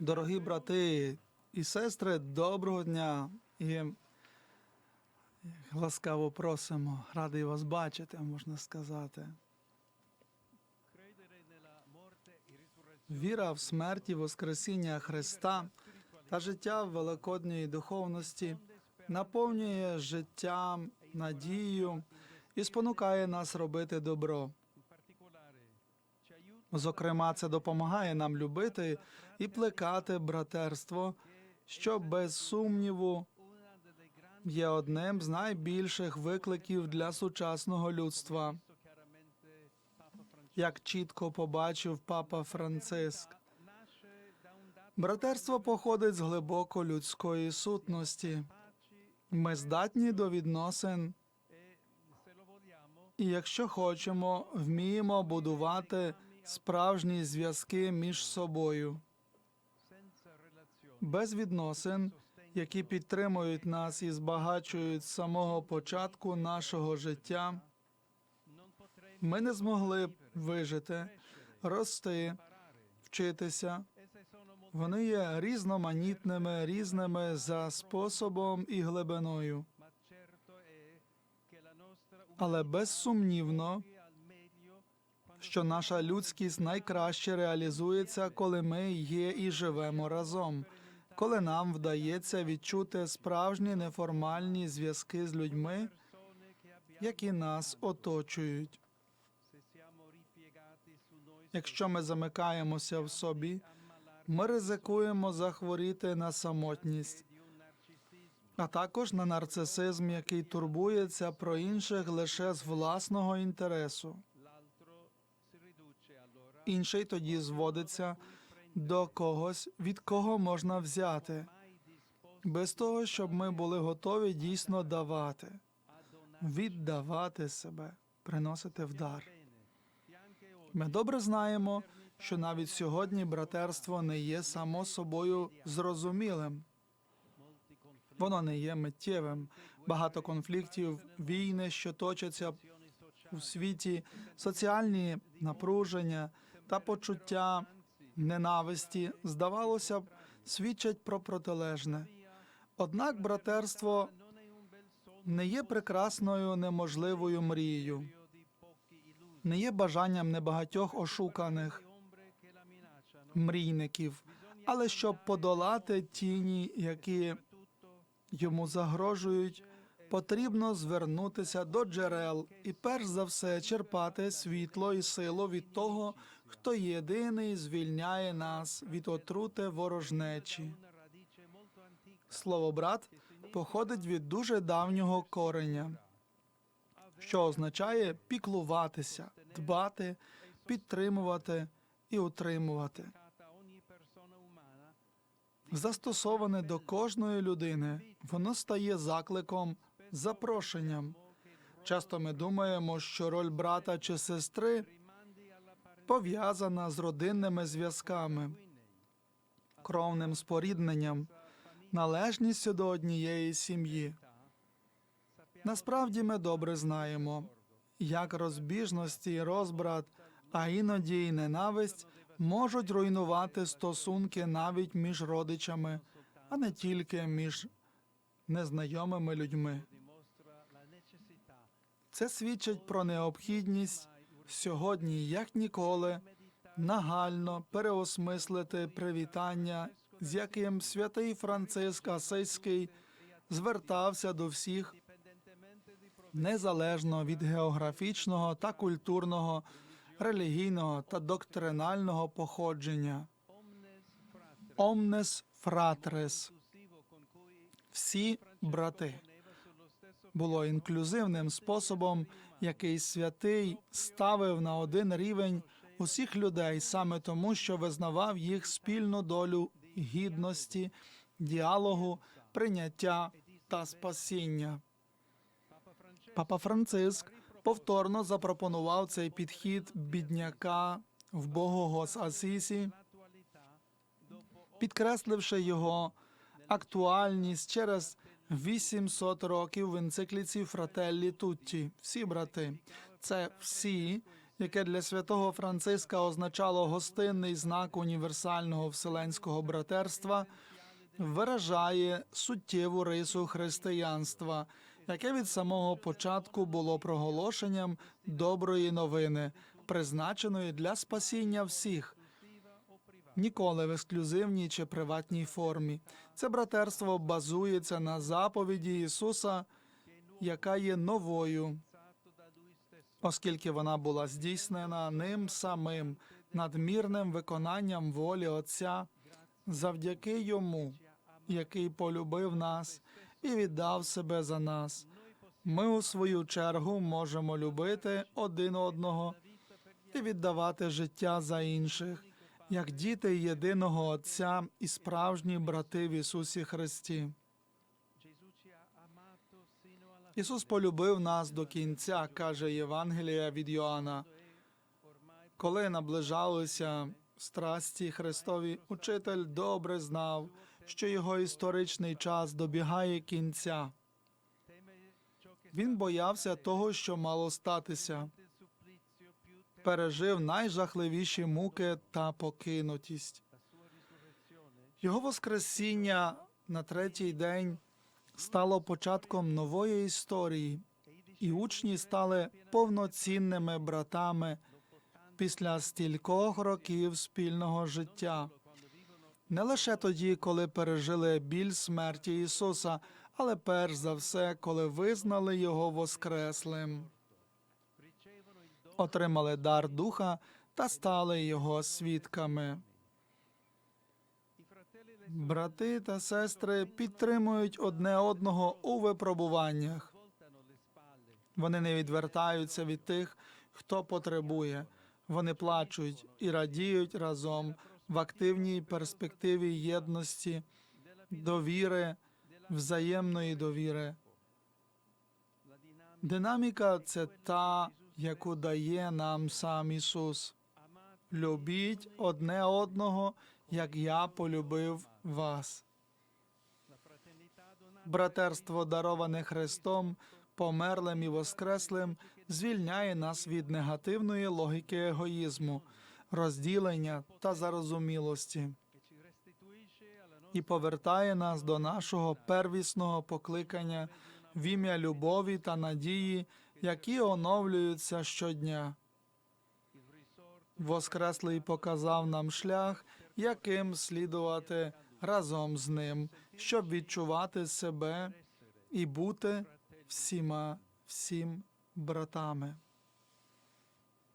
Дорогі брати і сестри, доброго дня і ласкаво просимо. Радий вас бачити, можна сказати. Віра в смерті, Воскресіння Христа та життя в великодній духовності наповнює життям надією і спонукає нас робити добро. Зокрема, це допомагає нам любити і плекати братерство, що без сумніву є одним з найбільших викликів для сучасного людства, як чітко побачив папа Франциск. Братерство походить з глибоко людської сутності. Ми здатні до відносин, і якщо хочемо, вміємо будувати справжні зв'язки між собою. Без відносин, які підтримують нас і збагачують з самого початку нашого життя, ми не змогли б вижити, рости, вчитися. Вони є різноманітними, різними за способом і глибиною. Але безсумнівно, що наша людськість найкраще реалізується, коли ми є і живемо разом, коли нам вдається відчути справжні неформальні зв'язки з людьми, які нас оточують. Якщо ми замикаємося в собі, ми ризикуємо захворіти на самотність, а також на нарцисизм, який турбується про інших лише з власного інтересу. Інший тоді зводиться до когось, від кого можна взяти, без того, щоб ми були готові дійсно давати, віддавати себе, приносити в дар. Ми добре знаємо, що навіть сьогодні братерство не є само собою зрозумілим. Воно не є миттєвим. Багато конфліктів, війни, що точаться у світі, соціальні напруження та почуття ненависті, здавалося б, свідчать про протилежне. Однак братерство не є прекрасною неможливою мрією, не є бажанням небагатьох ошуканих мрійників, але щоб подолати тіні, які йому загрожують, потрібно звернутися до джерел і перш за все черпати світло і силу від того, хто єдиний звільняє нас від отрути ворожнечі. Слово брат походить від дуже давнього кореня, що означає піклуватися, дбати, підтримувати і утримувати. Застосоване до кожної людини, воно стає закликом, запрошенням. Часто ми думаємо, що роль брата чи сестри пов'язана з родинними зв'язками, кровним спорідненням, належністю до однієї сім'ї. Насправді ми добре знаємо, як розбіжності, розбрат, а іноді й ненависть можуть руйнувати стосунки навіть між родичами, а не тільки між незнайомими людьми. Це свідчить про необхідність сьогодні, як ніколи, нагально переосмислити привітання, з яким святий Франциск Асийський звертався до всіх незалежно від географічного та культурного, релігійного та доктринального походження. Omnes fratres – всі брати було інклюзивним способом, який святий ставив на один рівень усіх людей саме тому, що визнавав їх спільну долю гідності, діалогу, прийняття та спасіння. Папа Франциск повторно запропонував цей підхід бідняка вбогого з Асісі, підкресливши його актуальність через 800 років в енцикліці Фрателлі Тутті. Всі брати, це всі, яке для святого Франциска означало гостинний знак універсального вселенського братерства, виражає суттєву рису християнства, яке від самого початку було проголошенням доброї новини, призначеної для спасіння всіх. Ніколи в ексклюзивній чи приватній формі. Це братерство базується на заповіді Ісуса, яка є новою, оскільки вона була здійснена ним самим надмірним виконанням волі Отця завдяки йому, який полюбив нас і віддав себе за нас. Ми у свою чергу можемо любити один одного і віддавати життя за інших, як діти єдиного Отця і справжні брати в Ісусі Христі. Ісус полюбив нас до кінця, каже Євангелія від Йоанна. Коли наближалися страсті Христові, учитель добре знав, що його історичний час добігає кінця. Він боявся того, що мало статися, пережив найжахливіші муки та покинутість. Його Воскресіння на третій день стало початком нової історії, і учні стали повноцінними братами після стількох років спільного життя. Не лише тоді, коли пережили біль смерті Ісуса, але перш за все, коли визнали Його Воскреслим, отримали дар Духа та стали Його свідками. Брати та сестри підтримують одне одного у випробуваннях. Вони не відвертаються від тих, хто потребує. Вони плачуть і радіють разом в активній перспективі єдності, довіри, взаємної довіри. Динаміка це та, яку дає нам сам Ісус. Любіть одне одного, як я полюбив вас. Братерство, дароване Христом, померлим і воскреслим, звільняє нас від негативної логіки егоїзму, розділення та зарозумілості і повертає нас до нашого первісного покликання в ім'я любові та надії, які оновлюються щодня. Воскреслий показав нам шлях, яким слідувати разом з ним, щоб відчувати себе і бути всіма всім братами.